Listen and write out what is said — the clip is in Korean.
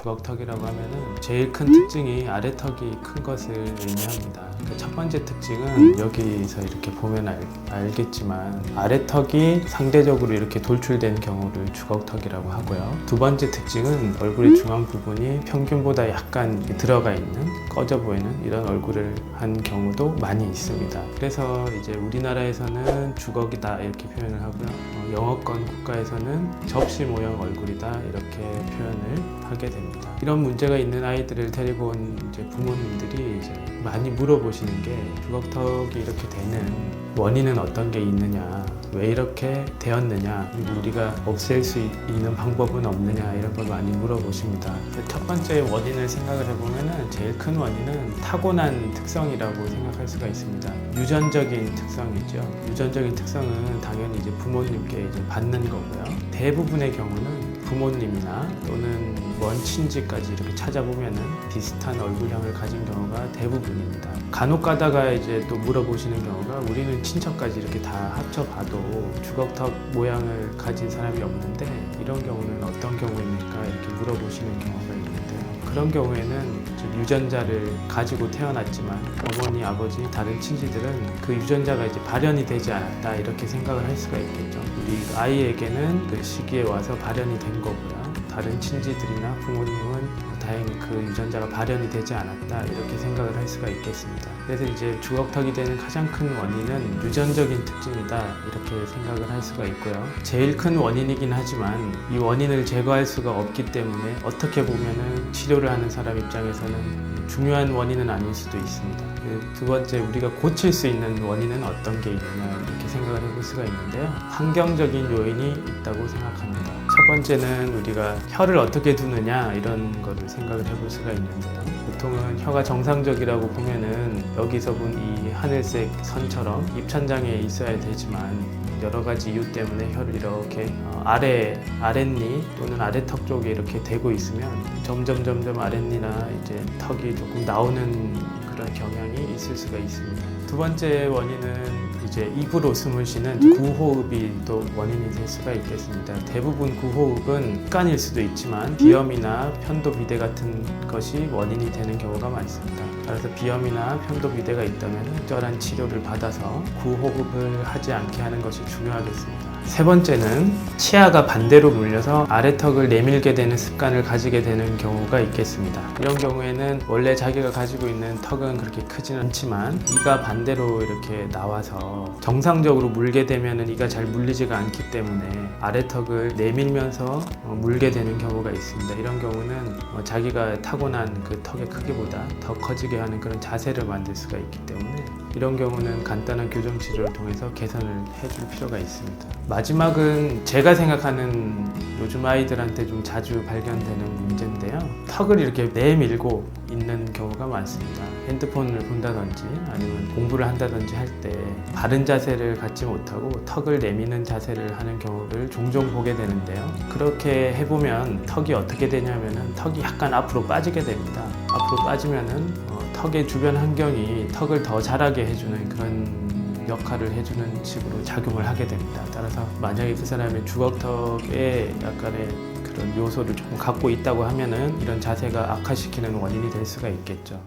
주걱턱이라고 하면은 제일 큰 특징이 아래턱이 큰 것을 의미합니다. 그첫 번째 특징은 여기서 이렇게 보면 알, 알겠지만 아래턱이 상대적으로 이렇게 돌출된 경우를 주걱턱이라고 하고요. 두 번째 특징은 얼굴의 중앙 부분이 평균보다 약간 들어가 있는 꺼져 보이는 이런 얼굴을 한 경우도 많이 있습니다. 그래서 이제 우리나라에서는 주걱이다 이렇게 표현을 하고요. 어, 영어권 국가에서는 접시 모형 얼굴이다 이렇게 표현을 하게 됩니다. 이런 문제가 있는 아이들을 데리고 온 이제 부모님들이 이제 많이 물어보시 는게 주걱턱이 이렇게 되는 원인은 어떤 게 있느냐, 왜 이렇게 되었느냐, 우리가 없앨 수 있는 방법은 없느냐 이런 걸 많이 물어보십니다. 첫 번째 원인을 생각을 해보면은 제일 큰 원인은 타고난 특성이라고 생각할 수가 있습니다. 유전적인 특성이죠. 유전적인 특성은 당연히 이제 부모님께 이제 받는 거고요. 대부분의 경우는 부모님이나 또는 먼 친지까지 이렇게 찾아보면은 비슷한 얼굴형을 가진 경우가 대부분입니다. 간혹 가다가 이제 또 물어보시는 경우가 우리는 친척까지 이렇게 다 합쳐봐도 주걱턱 모양을 가진 사람이 없는데 이런 경우는 어떤 경우입니까? 이렇게 물어보시는 경우가 있는데요. 그런 경우에는 좀 유전자를 가지고 태어났지만 어머니, 아버지, 다른 친지들은 그 유전자가 이제 발현이 되지 않았다 이렇게 생각을 할 수가 있겠죠. 우리 아이에게는 그 시기에 와서 발현이 된 거고요. 다른 친지들이나 부모님은 다행히 그 유전자가 발현이 되지 않았다 이렇게 생각을 할 수가 있겠습니다. 그래서 이제 주걱턱이 되는 가장 큰 원인은 유전적인 특징이다 이렇게 생각을 할 수가 있고요. 제일 큰 원인이긴 하지만 이 원인을 제거할 수가 없기 때문에 어떻게 보면은 치료를 하는 사람 입장에서는 중요한 원인은 아닐 수도 있습니다. 그두 번째 우리가 고칠 수 있는 원인은 어떤 게 있느냐 이렇게 생각을 해볼 수가 있는데요. 환경적인 요인이 있다고 생각합니다. 첫 번째는 우리가 혀를 어떻게 두느냐 이런 거를 생각을 해볼 수가 있는데요. 보통은 혀가 정상적이라고 보면은 여기서 본 이 하늘색 선처럼 입천장에 있어야 되지만 여러 가지 이유 때문에 혀를 이렇게 어, 아래 아랫니 또는 아래턱 쪽에 이렇게 대고 있으면 점점 점점 아랫니나 이제 턱이 조금 나오는 그런 경향이 있을 수가 있습니다. 두 번째 원인은 이제 입으로 숨을 쉬는 구호흡이 또 원인이 될 수가 있겠습니다. 대부분 구호흡은 습관일 수도 있지만 비염이나 편도 비대 같은 것이 원인이 되는 경우가 많습니다. 따라서 비염이나 편도 비대가 있다면 적절한 치료를 받아서 구호흡을 하지 않게 하는 것이 중요하겠습니다. 세 번째는 치아가 반대로 물려서 아래턱을 내밀게 되는 습관을 가지게 되는 경우가 있겠습니다. 이런 경우에는 원래 자기가 가지고 있는 턱은 그렇게 크지는 않지만 이가 반대로 이렇게 나와서 정상적으로 물게 되면 이가 잘 물리지가 않기 때문에 아래턱을 내밀면서 어, 물게 되는 경우가 있습니다. 이런 경우는 어, 자기가 타고난 그 턱의 크기보다 더 커지게 하는 그런 자세를 만들 수가 있기 때문에 이런 경우는 간단한 교정 치료를 통해서 개선을 해줄 필요가 있습니다. 마지막은 제가 생각하는 요즘 아이들한테 좀 자주 발견되는 문제인데요. 턱을 이렇게 내밀고 있는 경우가 많습니다. 핸드폰을 본다든지 아니면 공부를 한다든지 할 때 바른 자세를 갖지 못하고 턱을 내미는 자세를 하는 경우를 종종 보게 되는데요. 그렇게 해보면 턱이 어떻게 되냐면은 턱이 약간 앞으로 빠지게 됩니다. 앞으로 빠지면은 어, 턱의 주변 환경이 턱을 더 자라게 해주는 그런 역할을 해주는 식으로 작용을 하게 됩니다. 따라서 만약에 그 사람의 주걱턱에 약간의 그런 요소를 조금 갖고 있다고 하면은 이런 자세가 악화시키는 원인이 될 수가 있겠죠.